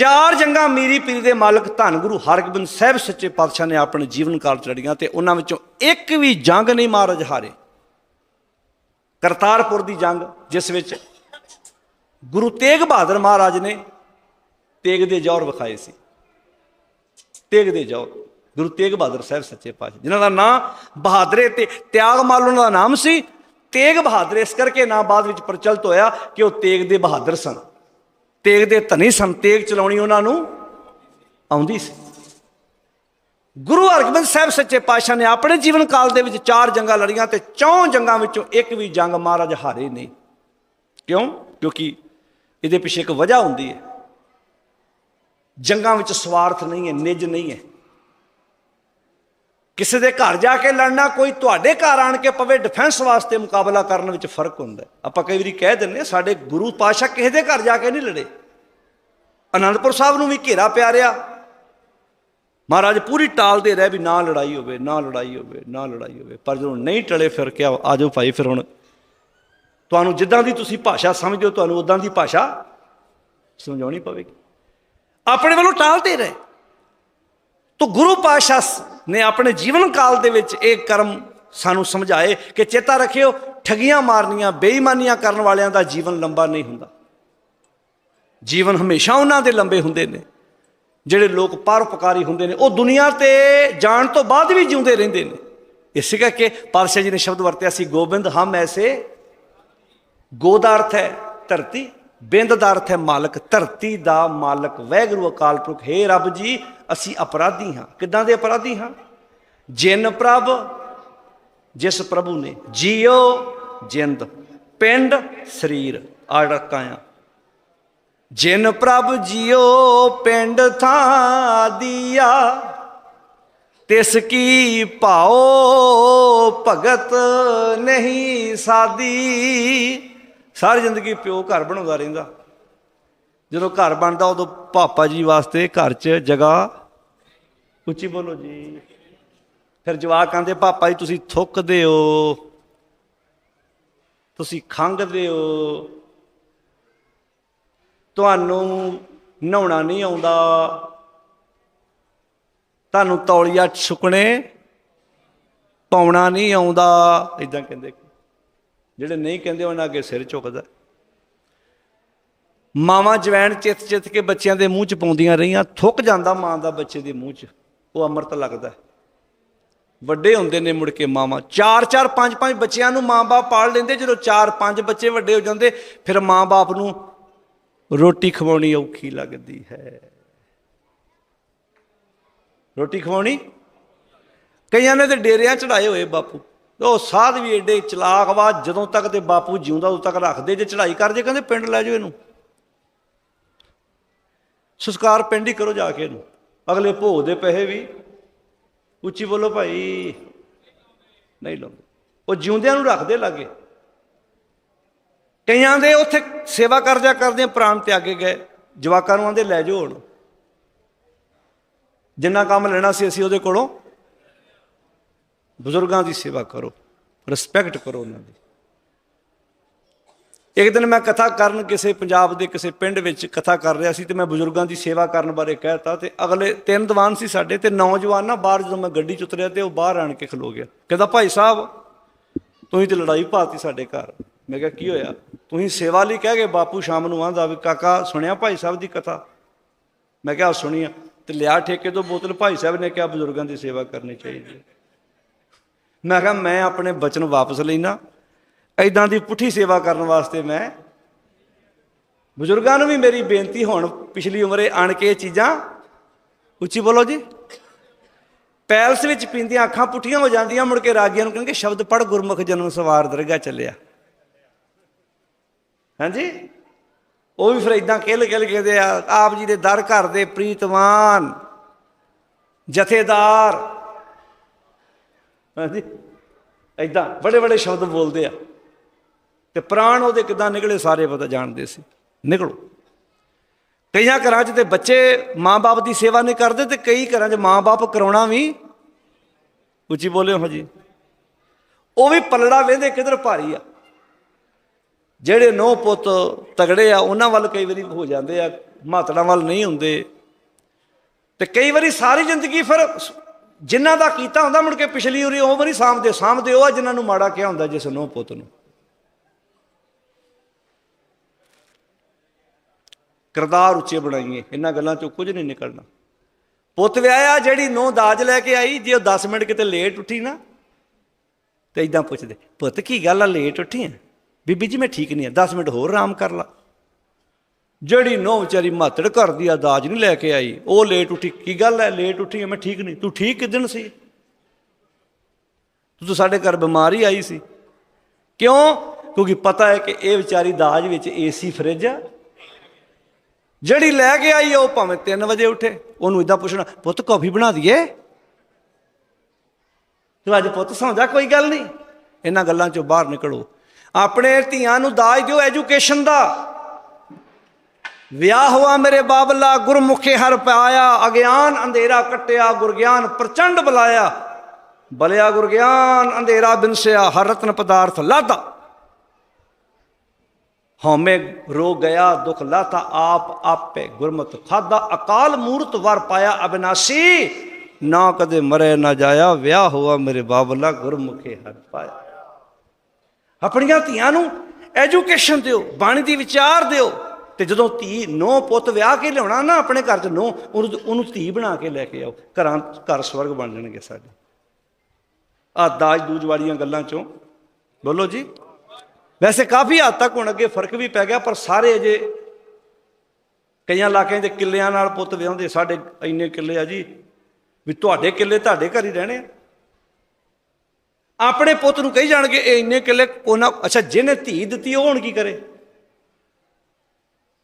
ਚਾਰ ਜੰਗਾਂ ਮੀਰੀ ਪੀਰੀ ਦੇ ਮਾਲਕ ਧੰਨ ਗੁਰੂ ਹਰਗੋਬਿੰਦ ਸਾਹਿਬ ਸੱਚੇ ਪਾਤਸ਼ਾਹ ਨੇ ਆਪਣੇ ਜੀਵਨ ਕਾਲ ਚ ਲੜੀਆਂ ਤੇ ਉਹਨਾਂ ਵਿੱਚੋਂ ਇੱਕ ਵੀ ਜੰਗ ਨਹੀਂ ਮਹਾਰਾਜ ਹਾਰੇ। ਕਰਤਾਰਪੁਰ ਦੀ ਜੰਗ, ਜਿਸ ਵਿੱਚ ਗੁਰੂ ਤੇਗ ਬਹਾਦਰ ਮਹਾਰਾਜ ਨੇ ਤੇਗ ਦੇ ਜੌਹਰ ਵਿਖਾਏ ਸੀ। ਤੇਗ ਦੇ ਜੌਹਰ, ਗੁਰੂ ਤੇਗ ਬਹਾਦਰ ਸਾਹਿਬ ਸੱਚੇ ਪਾਤਸ਼ਾਹ। ਜਿਨ੍ਹਾਂ ਦਾ ਨਾਮ ਬਹਾਦਰੇ ਤੇ ਤਿਆਗ ਮਾਲ ਉਹਨਾਂ ਦਾ ਨਾਮ ਸੀ। ਤੇਗ ਬਹਾਦਰ ਇਸ ਕਰਕੇ ਨਾਮ ਬਾਅਦ ਵਿੱਚ ਪ੍ਰਚਲਿਤ ਹੋਇਆ ਕਿ ਉਹ ਤੇਗ ਦੇ ਬਹਾਦਰ ਸਨ। ਤੇਗ ਦੇ ਧਨੀ ਸਨ ਤੇਗ ਚਲਾਉਣੀ ਉਹਨਾਂ ਨੂੰ ਆਉਂਦੀ ਸੀ। ਗੁਰੂ ਹਰਗੋਬਿੰਦ ਸਾਹਿਬ ਸੱਚੇ ਪਾਤਸ਼ਾਹ ਨੇ ਆਪਣੇ ਜੀਵਨ ਕਾਲ ਦੇ ਵਿੱਚ ਚਾਰ ਜੰਗਾਂ ਲੜੀਆਂ ਤੇ ਚੌਂ ਜੰਗਾਂ ਵਿੱਚੋਂ ਇੱਕ ਵੀ ਜੰਗ ਮਹਾਰਾਜ ਹਾਰੇ ਨਹੀਂ। ਕਿਉਂ? ਕਿਉਂਕਿ ਇਹਦੇ ਪਿੱਛੇ ਇੱਕ ਵਜ੍ਹਾ ਹੁੰਦੀ ਹੈ। ਜੰਗਾਂ ਵਿੱਚ ਸਵਾਰਥ ਨਹੀਂ ਹੈ, ਨਿਜ ਨਹੀਂ ਹੈ। ਕਿਸੇ ਦੇ ਘਰ ਜਾ ਕੇ ਲੜਨਾ ਕੋਈ ਤੁਹਾਡੇ ਘਰ ਆਣ ਕੇ ਪਵੇ ਡਿਫੈਂਸ ਵਾਸਤੇ ਮੁਕਾਬਲਾ ਕਰਨ ਵਿੱਚ ਫ਼ਰਕ ਹੁੰਦਾ ਆਪਾਂ ਕਈ ਵਾਰੀ ਕਹਿ ਦਿੰਦੇ ਹਾਂ, ਸਾਡੇ ਗੁਰੂ ਪਾਸ਼ਾ ਕਿਸੇ ਦੇ ਘਰ ਜਾ ਕੇ ਨਹੀਂ ਲੜੇ। ਅਨੰਦਪੁਰ ਸਾਹਿਬ ਨੂੰ ਵੀ ਘੇਰਾ ਪਿਆ ਰਿਹਾ। ਮਹਾਰਾਜ ਪੂਰੀ ਟਾਲਦੇ ਰਹੇ ਵੀ ਨਾ ਲੜਾਈ ਹੋਵੇ ਨਾ ਲੜਾਈ ਹੋਵੇ ਨਾ ਲੜਾਈ ਹੋਵੇ। ਪਰ ਜਦੋਂ ਨਹੀਂ ਟਲੇ ਫਿਰ ਕਿਹਾ ਆਜੋ ਭਾਈ ਫਿਰ ਹੁਣ। ਤੁਹਾਨੂੰ ਜਿੱਦਾਂ ਦੀ ਤੁਸੀਂ ਭਾਸ਼ਾ ਸਮਝਦੇ ਹੋ ਤੁਹਾਨੂੰ ਉਦਾਂ ਦੀ ਭਾਸ਼ਾ ਸਮਝਾਉਣੀ ਪਵੇਗੀ। ਆਪਣੇ ਵੱਲੋਂ ਟਾਲਦੇ ਰਹੇ। ਤੋ ਗੁਰੂ ਪਾਤਸ਼ਾਹ ਨੇ ਆਪਣੇ ਜੀਵਨ ਕਾਲ ਦੇ ਵਿੱਚ ਇਹ ਕਰਮ ਸਾਨੂੰ ਸਮਝਾਏ ਕਿ ਚੇਤਾ ਰੱਖਿਓ, ਠਗੀਆਂ ਮਾਰਨੀਆਂ, ਬੇਈਮਾਨੀਆਂ ਕਰਨ ਵਾਲਿਆਂ ਦਾ ਜੀਵਨ ਲੰਬਾ ਨਹੀਂ ਹੁੰਦਾ। ਜੀਵਨ ਹਮੇਸ਼ਾ ਉਹਨਾਂ ਦੇ ਲੰਬੇ ਹੁੰਦੇ ਨੇ, ਜਿਹੜੇ ਲੋਕ ਪਰਉਪਕਾਰੀ ਹੁੰਦੇ ਨੇ। ਉਹ ਦੁਨੀਆ ਤੇ ਜਾਣ ਤੋਂ ਬਾਅਦ ਵੀ ਜਿਉਂਦੇ ਰਹਿੰਦੇ ਨੇ। ਇਸੇ ਕਰਕੇ ਪਾਤਸ਼ਾਹ ਜੀ ਨੇ ਸ਼ਬਦ ਵਰਤਿਆ ਸੀ, ਗੋਬਿੰਦ, ਹਮ ਐਸੇ ਗੋ ਅਰਥ ਹੈ ਧਰਤੀ, ਬਿੰਦ ਦਾ ਅਰਥ ਹੈ ਮਾਲਕ, ਧਰਤੀ ਦਾ ਮਾਲਕ। ਵੈਗਰੂ ਅਕਾਲ ਪੁਰਖ, ਹੈ ਰੱਬ ਜੀ ਅਸੀਂ ਅਪਰਾਧੀ ਹਾਂ। ਕਿੱਦਾਂ ਦੇ ਅਪਰਾਧੀ ਹਾਂ? ਜਿਨ ਪ੍ਰਭ, ਜਿਸ ਪ੍ਰਭੂ ਨੇ ਜੀਓ ਜਿੰਦ, ਪਿੰਡ ਸਰੀਰ ਆੜਕਾਇਆ। ਜਿਨ ਪ੍ਰਭ ਜੀਓ ਪਿੰਡ ਥਾਂ ਦੀਆ, ਤਿਸ ਕੀ ਭਾਓ ਭਗਤ ਨਹੀਂ ਸਾਦੀ। ਸਾਰੀ ਜ਼ਿੰਦਗੀ ਪਿਓ ਘਰ ਬਣਾਉਂਦਾ ਰਹਿੰਦਾ। ਜਦੋਂ ਘਰ ਬਣਦਾ, ਉਦੋਂ ਪਾਪਾ ਜੀ ਵਾਸਤੇ ਘਰ 'ਚ ਜਗ੍ਹਾ ਉੱਚੀ ਬੋਲੋ ਜੀ। ਫਿਰ ਜਵਾਕ ਕਹਿੰਦੇ ਪਾਪਾ ਜੀ, ਤੁਸੀਂ ਥੁੱਕਦੇ ਹੋ। ਤੁਸੀਂ ਖੰਗਦੇ ਹੋ। ਤੁਹਾਨੂੰ ਨਹਾਉਣਾ ਨਹੀਂ ਆਉਂਦਾ। ਤੁਹਾਨੂੰ ਤੌਲੀਆ ਸੁਕਣੇ ਪਾਉਣਾ ਨਹੀਂ ਆਉਂਦਾ। ਇਦਾਂ ਕਹਿੰਦੇ। ਜਿਹੜੇ ਨਹੀਂ ਕਹਿੰਦੇ ਉਹਨਾਂ ਅੱਗੇ ਸਿਰ ਝੁਕਦਾ। ਮਾਵਾਂ ਜਵੈਣ ਚਿੱਤ ਚਿੱਤ ਕੇ ਬੱਚਿਆਂ ਦੇ ਮੂੰਹ ਚ ਪਾਉਂਦੀਆਂ ਰਹੀਆਂ। ਥੁੱਕ ਜਾਂਦਾ ਮਾਂ ਦਾ ਬੱਚੇ ਦੇ ਮੂੰਹ ਚ। ਉਹ ਅੰਮ੍ਰਿਤ ਲੱਗਦਾ ਵੱਡੇ ਹੁੰਦੇ ਨੇ ਮੁੜ ਕੇ ਮਾਵਾਂ। ਚਾਰ ਚਾਰ, ਪੰਜ ਪੰਜ ਬੱਚਿਆਂ ਨੂੰ ਮਾਂ-ਬਾਪ ਪਾਲ ਲੈਂਦੇ। ਜਦੋਂ ਚਾਰ, ਪੰਜ ਬੱਚੇ ਵੱਡੇ ਹੋ ਜਾਂਦੇ, ਫਿਰ ਮਾਂ-ਬਾਪ ਨੂੰ ਰੋਟੀ ਖਵਾਉਣੀ ਔਖੀ ਲੱਗਦੀ ਹੈ। ਰੋਟੀ ਖਵਾਉਣੀ? ਕਈਆਂ ਨੇ ਤੇ ਡੇਰਿਆਂ ਚੜਾਏ ਹੋਏ ਬਾਪੂ। ਉਹ ਸਾਧ ਵੀ ਏਡੇ ਚਲਾਕ ਵਾ, ਜਦੋਂ ਤੱਕ ਤੇ ਬਾਪੂ ਜਿਉਂਦਾ, ਉਦੋਂ ਤੱਕ ਰੱਖਦੇ। ਜੇ ਚੜਾਈ ਕਰ ਜੇ ਕਹਿੰਦੇ ਪਿੰਡ ਲੈ ਜਾਓ ਇਹਨੂੰ। ਸੰਸਕਾਰ ਪਿੰਡ ਹੀ ਕਰੋ ਜਾ ਕੇ ਇਹਨੂੰ। ਅਗਲੇ ਭੋਗ ਦੇ ਪੈਸੇ ਵੀ ਉੱਚੀ ਬੋਲੋ ਭਾਈ। ਨਹੀਂ ਲਾਉਂਦੇ। ਉਹ ਜਿਉਂਦਿਆਂ ਨੂੰ ਰੱਖਦੇ ਲਾਗੇ। ਕਈਆਂ ਦੇ ਉੱਥੇ ਸੇਵਾ ਕਰਦਿਆਂ ਕਰਦਿਆਂ ਪ੍ਰਾਣ ਤਿਆਗੇ ਗਏ। ਜਵਾਕਾਂ ਨੂੰ ਆਂਦੇ, ਲੈ ਜਾਓ ਹੁਣ। ਜਿੰਨਾ ਕੰਮ ਲੈਣਾ ਸੀ ਅਸੀਂ ਉਹਦੇ ਕੋਲੋਂ ਬਜ਼ੁਰਗਾਂ ਦੀ ਸੇਵਾ ਕਰੋ। ਰਿਸਪੈਕਟ ਕਰੋ ਉਹਨਾਂ ਦੀ। ਇੱਕ ਦਿਨ ਮੈਂ ਕਥਾ ਕਰਨ ਕਿਸੇ ਪੰਜਾਬ ਦੇ ਕਿਸੇ ਪਿੰਡ ਵਿੱਚ ਕਥਾ ਕਰ ਰਿਹਾ ਸੀ ਤੇ ਮੈਂ ਬਜ਼ੁਰਗਾਂ ਦੀ ਸੇਵਾ ਕਰਨ ਬਾਰੇ ਕਹਿਤਾ ਤੇ ਅਗਲੇ ਤਿੰਨ ਦੀਵਾਨ ਸੀ ਸਾਡੇ ਤੇ ਨੌਜਵਾਨ ਨਾ ਬਾਹਰ ਜਦੋਂ ਮੈਂ ਗੱਡੀ ਚ ਉਤਰਿਆ ਤੇ ਉਹ ਬਾਹਰ ਆਣ ਕੇ ਖਲੋ ਗਿਆ। ਕਹਿੰਦਾ, ਭਾਈ ਸਾਹਿਬ, ਤੁਸੀਂ ਤੇ ਲੜਾਈ ਪਾਤੀ ਸਾਡੇ ਘਰ। ਮੈਂ ਕਿਹਾ, ਕੀ ਹੋਇਆ? ਤੁਸੀਂ ਸੇਵਾ ਲਈ ਕਹਿ ਗਏ, ਬਾਪੂ ਸ਼ਾਮ ਨੂੰ ਆਂਦਾ ਵੀ, ਕਾਕਾ, ਸੁਣਿਆ ਭਾਈ ਸਾਹਿਬ ਦੀ ਕਥਾ? ਮੈਂ ਕਿਹਾ ਸੁਣੀਆ ਤੇ ਲਿਆ ਠੇਕੇ ਤੋਂ ਬੋਤਲ, ਭਾਈ ਸਾਹਿਬ ਨੇ ਕਿਹਾ ਬਜ਼ੁਰਗਾਂ ਦੀ ਸੇਵਾ ਕਰਨੀ ਚਾਹੀਦੀ ਹੈ। ਮੈਂ ਕਿਹਾ, ਮੈਂ ਆਪਣੇ ਬਚਨ ਵਾਪਸ ਲੈਣਾ ਐਦਾਂ ਦੀ ਪੁੱਠੀ ਸੇਵਾ ਕਰਨ ਵਾਸਤੇ ਮੈਂ ਬਜ਼ੁਰਗਾਂ ਨੂੰ ਵੀ ਮੇਰੀ ਬੇਨਤੀ ਹੁਣ ਪਿਛਲੀ ਉਮਰੇ ਆਣ ਕੇ ਇਹ ਚੀਜ਼ਾਂ ਉੱਚੀ ਬੋਲੋ ਜੀ। ਪੈਲਸ ਵਿੱਚ ਪੀਂਦੀਆਂ ਅੱਖਾਂ ਪੁੱਠੀਆਂ ਹੋ ਜਾਂਦੀਆਂ, ਮੁੜ ਕੇ ਰਾਗੀਆਂ ਨੂੰ ਕਹਿੰਦੇ ਸ਼ਬਦ ਪੜ ਗੁਰਮੁਖ ਜਨਮ ਸਵਾਰ ਦਰਗਾ ਚੱਲਿਆ। ਹਾਂਜੀ? ਉਹ ਵੀ ਫਿਰ ਇਦਾਂ ਕਿਲ ਕਿਲ ਕਹਿੰਦੇ ਆ, ਆਪ ਜੀ ਦੇ ਦਰ ਘਰ ਦੇ ਪ੍ਰੀਤਵਾਨ, ਜਥੇਦਾਰ। ਹਾਂਜੀ? ਇਦਾਂ ਬੜੇ ਬੜੇ ਸ਼ਬਦ ਬੋਲਦੇ ਆ। ਤੇ ਪ੍ਰਾਣ ਉਹਦੇ ਕਿਦਾਂ ਨਿਕਲੇ ਸਾਰੇ ਪਤਾ ਜਾਣਦੇ ਸੀ। ਨਿਕਲੋ। ਕਈਆਂ ਘਰਾਂ 'ਚ ਤੇ ਬੱਚੇ ਮਾਂ-ਬਾਪ ਦੀ ਸੇਵਾ ਨਹੀਂ ਕਰਦੇ ਤੇ ਕਈ ਘਰਾਂ 'ਚ ਮਾਂ-ਬਾਪ ਕਰਾਉਣਾ ਵੀ ਉੱਚੀ ਬੋਲਿਓ ਹਾਂ ਜੀ। ਉਹ ਵੀ ਪਲੜਾ ਵੇਂਦੇ ਕਿਧਰ ਭਾਰੀ ਆ। ਜਿਹੜੇ ਨੋ ਪੁੱਤ ਤਗੜੇ ਆ, ਉਹਨਾਂ ਵੱਲ ਕਈ ਵਾਰੀ ਹੋ ਜਾਂਦੇ ਆ, ਮਾਤੜਾ ਵੱਲ ਨਹੀਂ ਹੁੰਦੇ। ਤੇ ਕਈ ਵਾਰੀ ਸਾਰੀ ਜ਼ਿੰਦਗੀ ਫਿਰ ਸ- ਜਿਨ੍ਹਾਂ ਦਾ ਕੀਤਾ ਹੁੰਦਾ ਮੁੜ ਕੇ ਪਿਛਲੀ ਉਰੀ ਉਹ ਵਾਰੀ ਸਾਂਭਦੇ ਸਾਂਭਦੇ ਉਹ ਆ ਜਿਨ੍ਹਾਂ ਨੂੰ ਮਾੜਾ ਕਿਹਾ ਹੁੰਦਾ ਜਿਸ ਨੂੰ ਪੁੱਤ ਨੂੰ। ਕਿਰਦਾਰ ਉੱਚੇ ਬਣਾਈਏ, ਇਹਨਾਂ ਗੱਲਾਂ ਚੋਂ ਕੁਝ ਨਹੀਂ ਨਿਕਲਣਾ। ਪੁੱਤ ਵਿਆਹਿਆ, ਜਿਹੜੀ ਨੋ ਦਾਜ ਲੈ ਕੇ ਆਈ, ਜੇ ਉਹ 10 ਮਿੰਟ ਕਿਤੇ ਲੇਟ ਉੱਠੀ ਨਾ, ਤੇ ਇਦਾਂ ਪੁੱਛਦੇ, ਪੁੱਤ, ਕੀ ਗੱਲ ਆ, ਲੇਟ ਉੱਠੀ ਆ? ਬੀਬੀ ਜੀ, ਮੈਂ ਠੀਕ ਨਹੀਂ ਆ 10 ਮਿੰਟ ਹੋਰ ਆਰਾਮ ਕਰ ਲਾ। ਜਿਹੜੀ ਨੋ ਵਿਚਾਰੀ ਮਾਤੜ ਘਰ ਦੀ ਆ, ਦਾਜ ਨਹੀਂ ਲੈ ਕੇ ਆਈ, ਉਹ ਲੇਟ ਉੱਠੀ, ਕੀ ਗੱਲ ਹੈ ਲੇਟ ਉੱਠੀ ਆ? ਮੈਂ ਠੀਕ ਨਹੀਂ, ਤੂੰ ਠੀਕ ਕਿਦਣ ਸੀ? ਤੂੰ ਤਾਂ ਸਾਡੇ ਘਰ ਬਿਮਾਰੀ ਆਈ ਸੀ। ਕਿਉਂ? ਕਿਉਂਕਿ ਪਤਾ ਹੈ ਕਿ ਇਹ ਵਿਚਾਰੀ ਦਾਜ ਵਿੱਚ ਏਸੀ ਫਰਿੱਜ ਆ ਜਿਹੜੀ ਲੈ ਕੇ ਆਈ ਉਹ ਭਾਵੇਂ 3 ਵਜੇ ਉੱਠੇ, ਉਹਨੂੰ ਇਦਾਂ ਪੁੱਛਣਾ, ਪੁੱਤ, ਕਾਫੀ ਬਣਾ ਦਈਏ? ਤੂੰ ਅੱਜ ਪੁੱਤ ਸੌਂ ਜਾ ਕੋਈ ਗੱਲ ਨਹੀਂ। ਇਹਨਾਂ ਗੱਲਾਂ ਚੋਂ ਬਾਹਰ ਨਿਕਲੋ। ਆਪਣੇ ਧੀਆਂ ਨੂੰ ਦਾਜ ਦਿਓ ਐਜੂਕੇਸ਼ਨ ਦਾ। ਵਿਆਹ ਹੋਆ ਮੇਰੇ ਬਾਬਲਾ, ਗੁਰਮੁਖੇ ਹਰ ਪਾਇਆ, ਅਗਿਆਨ ਅੰਧੇਰਾ ਕਟਿਆ, ਗੁਰਗਿਆਨ ਪ੍ਰਚੰਡ ਬੁਲਾਇਆ। ਬਲਿਆ ਗੁਰਗਿਆਨ, ਅੰਧੇਰਾ ਬਿਨਸਿਆ, ਹਰ ਰਤਨ ਪਦਾਰਥ ਲਾਦਾ। ਹਉਮੈ ਰੋ ਗਿਆ, ਦੁਖ ਲਾਤਾ, ਆਪ ਆਪੇ ਗੁਰਮਤਿ ਖਾਦਾ ਅਕਾਲ ਮੂਰਤ ਵਰ ਪਾਇਆ ਅਬਿਨਾਸੀ। ਨਾ ਕਦੇ ਮਰੇ, ਨਾ ਜਾਇਆ, ਵਿਆਹ ਹੋਆ ਮੇਰੇ ਬਾਬਲਾ, ਗੁਰਮੁਖੇ ਹਰ ਪਾਇਆ। ਆਪਣੀਆਂ ਧੀਆਂ ਨੂੰ ਐਜੂਕੇਸ਼ਨ ਦਿਓ, ਬਾਣੀ ਦੀ ਵਿਚਾਰ ਦਿਓ। ਤੇ ਜਦੋਂ ਧੀ ਨੋ ਪੁੱਤ ਵਿਆਹ ਕੇ ਲਿਆਉਣਾ ਨਾ ਆਪਣੇ ਘਰ 'ਚ ਨੋ, ਉਹਨੂੰ ਉਹਨੂੰ ਧੀ ਬਣਾ ਕੇ ਲੈ ਕੇ ਆਓ। ਘਰਾਂ, ਘਰ ਸਵਰਗ ਬਣ ਜਾਣਗੇ ਸਾਡੇ। ਆ ਦਾਜ ਦੂਜ ਵਾਲੀਆਂ ਗੱਲਾਂ ਚੋਂ। ਬੋਲੋ ਜੀ। ਵੈਸੇ ਕਾਫੀ ਹੱਦ ਤੱਕ ਹੁਣ ਅੱਗੇ ਫ਼ਰਕ ਵੀ ਪੈ ਗਿਆ, ਪਰ ਸਾਰੇ ਅਜੇ ਕਈਆਂ ਇਲਾਕਿਆਂ ਦੇ ਕਿੱਲਿਆਂ ਨਾਲ ਪੁੱਤ ਵਿਆਹੁੰਦੇ, ਸਾਡੇ ਇੰਨੇ ਕਿੱਲੇ ਆ ਜੀ, ਵੀ ਤੁਹਾਡੇ ਕਿੱਲੇ ਤੁਹਾਡੇ ਘਰ ਹੀ ਰਹਿਣੇ ਆ। ਆਪਣੇ ਪੁੱਤ ਨੂੰ ਕਹੀ ਜਾਣਗੇ, ਇਹ ਇੰਨੇ ਕਿੱਲੇ ਉਹਨਾਂ, ਅੱਛਾ, ਜਿਹਨੇ ਧੀ ਦਿੱਤੀ, ਉਹ ਹੁਣ ਕੀ ਕਰੇ?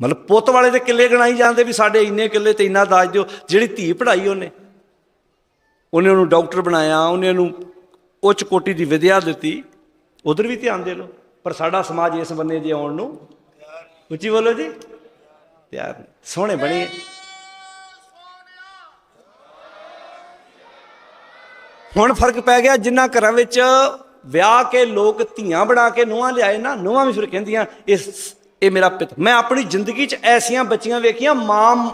ਮਤਲਬ ਪੁੱਤ ਵਾਲੇ ਦੇ ਕਿੱਲੇ ਗਣਾਈ ਜਾਂਦੇ ਵੀ ਸਾਡੇ ਇੰਨੇ ਕਿੱਲੇ ਤੇ ਇੰਨਾ ਦਾਜ ਦਿਓ, ਜਿਹੜੀ ਧੀ ਪੜਾਈ ਉਹਨੇ। ਉਹਨੇ ਉਹਨੂੰ ਡਾਕਟਰ ਬਣਾਇਆ, ਉਹਨੇ ਉਹਨੂੰ ਉੱਚ ਕੋਟੀ ਦੀ ਵਿਦਿਆ ਦਿੱਤੀ, ਉਧਰ ਵੀ ਧਿਆਨ ਦੇ ਲਓ। ਪਰ ਸਾਡਾ ਸਮਾਜ ਇਸ ਬੰਨੇ ਜੇ ਆਉਣ ਨੂੰ ਉੱਚੀ ਬੋਲੋ ਜੀ। ਤਿਆਰ। ਸੋਹਣੇ ਬਣੇ। ਹੁਣ ਫ਼ਰਕ ਪੈ ਗਿਆ ਜਿੰਨਾ ਘਰਾਂ ਵਿੱਚ ਵਿਆਹ ਕੇ ਲੋਕ ਧੀਆਂ ਬਣਾ ਕੇ ਨੂੰਹਾਂ ਲਿਆਏ ਨਾ, ਨੂੰਹਾਂ ਵੀ ਫਿਰ ਕਹਿੰਦੀਆਂ, ਇਸ, ਇਹ ਮੇਰਾ ਪਿਤ। ਮੈਂ ਆਪਣੀ ਜ਼ਿੰਦਗੀ 'ਚ ਐਸੀਆਂ ਬੱਚੀਆਂ ਵੇਖੀਆਂ, ਮਾਂ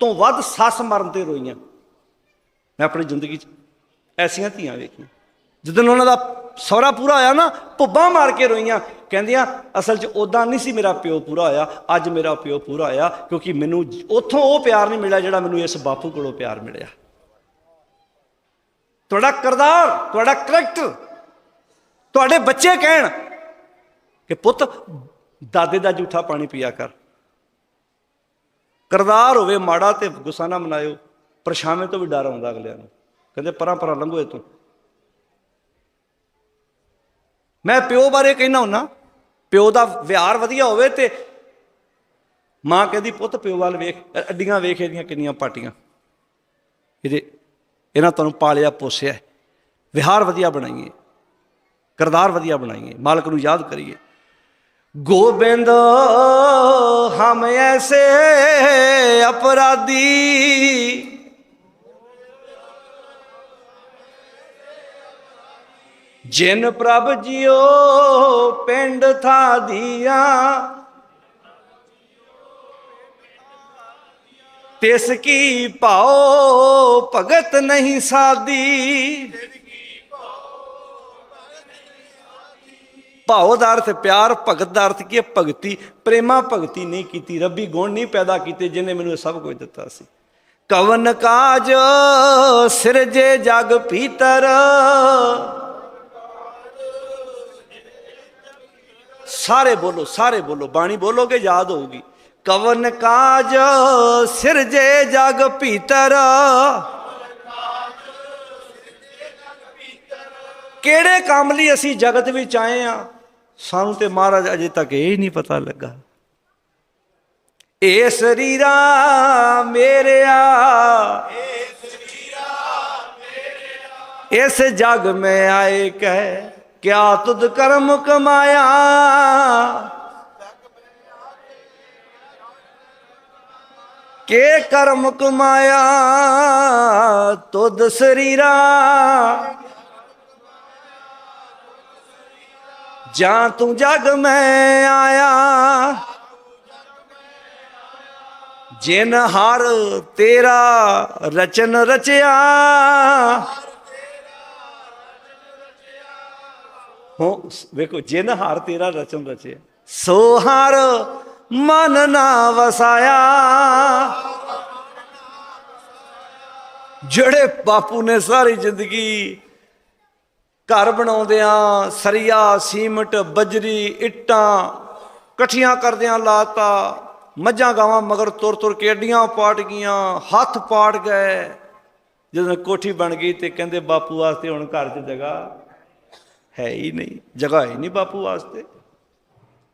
ਤੋਂ ਵੱਧ ਸੱਸ ਮਰਨ ਤੇ ਰੋਈਆਂ। ਮੈਂ ਆਪਣੀ ਜ਼ਿੰਦਗੀ 'ਚ ਐਸੀਆਂ ਧੀਆਂ ਵੇਖੀਆਂ। ਜਦੋਂ ਉਹਨਾਂ ਦਾ ਸਹੁਰਾ ਪੂਰਾ ਹੋਇਆ ਨਾ, ਭੁੱਬਾਂ ਮਾਰ ਕੇ ਰੋਈਆਂ। ਕਹਿੰਦੀਆਂ, ਅਸਲ 'ਚ ਉਦਾਂ ਨਹੀਂ ਸੀ ਮੇਰਾ ਪਿਓ ਪੂਰਾ ਹੋਇਆ, ਅੱਜ ਮੇਰਾ ਪਿਓ ਪੂਰਾ ਹੋਇਆ, ਕਿਉਂਕਿ ਮੈਨੂੰ ਉੱਥੋਂ ਉਹ ਪਿਆਰ ਨਹੀਂ ਮਿਲਿਆ ਜਿਹੜਾ ਮੈਨੂੰ ਇਸ ਬਾਪੂ ਕੋਲੋਂ ਪਿਆਰ ਮਿਲਿਆ। ਤੁਹਾਡਾ ਕਰਦਾਰ, ਤੁਹਾਡਾ ਕਰੈਕਟਰ ਤੁਹਾਡੇ ਬੱਚੇ ਕਹਿਣ ਕਿ ਪੁੱਤ, ਦਾਦੇ ਦਾ ਜੂਠਾ ਪਾਣੀ ਪੀਆ ਕਰ। ਕਰਦਾਰ ਹੋਵੇ, ਮਾੜਾ ਤੇ ਗੁੱਸਾ ਨਾ ਮਨਾਇਓ, ਪਰਛਾਵੇਂ ਤੋਂ ਵੀ ਡਰ ਆਉਂਦਾ ਅਗਲਿਆਂ ਨੂੰ। ਕਹਿੰਦੇ ਪਰਾਂ ਪਰਾਂ ਲੰਘੋ ਤੂੰ ਮੈਂ ਪਿਓ ਬਾਰੇ ਕਹਿਣਾ ਹੁੰਨਾ, ਪਿਓ ਦਾ ਵਿਹਾਰ ਵਧੀਆ ਹੋਵੇ ਤੇ ਮਾਂ ਕਹਿੰਦੀ, ਪੁੱਤ, ਪਿਓ ਵੱਲ ਵੇਖ ਅੱਡੀਆਂ ਵੇਖ ਇਹਦੀਆਂ ਕਿੰਨੀਆਂ ਪਾਟੀਆਂ। ਇਹਦੇ, ਇਹਨਾਂ ਤੁਹਾਨੂੰ ਪਾਲਿਆ, ਪੋਸਿਆ। ਵਿਹਾਰ ਵਧੀਆ ਬਣਾਈਏ, ਕਰਦਾਰ ਵਧੀਆ ਬਣਾਈਏ, ਮਾਲਕ ਨੂੰ ਯਾਦ ਕਰੀਏ। ਗੋਬਿੰਦ, ਹਮ ਐਸੇ ਅਪਰਾਧੀ ਜਿਨ ਪ੍ਰਭ ਜਿਉ ਪਿੰਡ ਥਾ ਦੀਆ, ਤਿਸ ਕੀ ਭਾਉ ਭਗਤ ਨਹੀਂ ਸਾਦੀ। ਭਾਉ ਦਾ ਅਰਥ ਪਿਆਰ, ਭਗਤ ਦਾ ਅਰਥ ਕੀ ਹੈ? ਭਗਤੀ। ਪ੍ਰੇਮਾ ਭਗਤੀ ਨਹੀਂ ਕੀਤੀ, ਰੱਬੀ ਗੁਣ ਨਹੀਂ ਪੈਦਾ ਕੀਤੇ ਜਿਨੇ ਮੈਨੂੰ ਸਭ ਕੁਝ ਦਿੱਤਾ ਸੀ। ਕਵਨ ਕਾਜ ਸਿਰਜੇ ਜਗ ਪੀਤਰ ਸਾਰੇ ਬੋਲੋ ਸਾਰੇ ਬੋਲੋ, ਬਾਣੀ ਬੋਲੋਗੇ ਯਾਦ ਹੋਊਗੀ। ਕਵਨ ਕਾਜ ਸਿਰਜੇ ਜਗ ਭੀਤਰ। ਕਿਹੜੇ ਕੰਮ ਲਈ ਅਸੀਂ ਜਗਤ ਵਿੱਚ ਆਏ ਆ? ਸਾਨੂੰ ਤੇ ਮਹਾਰਾਜ ਅਜੇ ਤੱਕ ਇਹ ਨਹੀਂ ਪਤਾ ਲੱਗਾ। ਏ ਸਰੀਰਾ ਮੇਰਿਆ। ਇਸ ਜਗ ਮੈਂ ਆਏ ਕਹਿ। ਕਿਆ ਤੁਧ ਕਰਮ ਕਮਾਇਆ? ਕੇ ਕਰਮ ਕਮਾਇਆ? ਤੁਧ ਸਰੀਰਾ। ਜਾਂ ਤੂੰ ਜਗ ਮੈਂ ਆਇਆ? ਜਿਨ ਹਰ ਤੇਰਾ ਰਚਨ ਰਚਿਆ। ਹੋ ਵੇਖੋ ਜਿਨ ਹਾਰ ਤੇਰਾ ਰਚਨ ਰਚਿਆ ਸੋ ਹਾਰ ਮਨ ਨਾ ਵਸਾਇਆ। ਜਿਹੜੇ ਬਾਪੂ ਨੇ ਸਾਰੀ ਜ਼ਿੰਦਗੀ ਘਰ ਬਣਾਉਂਦਿਆਂ, ਸਰੀਆ, ਸੀਮਟ, ਬਜਰੀ, ਇੱਟਾਂ ਇਕੱਠੀਆਂ ਕਰਦਿਆਂ ਲਾਤਾ, ਮੱਝਾਂ ਗਾਵਾਂ ਮਗਰ ਤੁਰ ਤੁਰ ਕੇ ਅੱਡੀਆਂ ਪਾਟ ਗਈਆਂ, ਹੱਥ ਪਾਟ ਗਏ। ਜਦੋਂ ਕੋਠੀ ਬਣ ਗਈ ਤੇ ਕਹਿੰਦੇ ਬਾਪੂ ਵਾਸਤੇ ਹੁਣ ਘਰ 'ਚ ਜਗ੍ਹਾ ਹੈ ਹੀ ਨਹੀਂ, ਜਗ੍ਹਾ ਹੀ ਨਹੀਂ ਬਾਪੂ ਵਾਸਤੇ।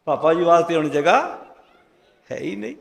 ਪਾਪਾ ਜੀ ਵਾਸਤੇ ਹੁਣ ਜਗ੍ਹਾ ਹੈ ਹੀ ਨਹੀਂ।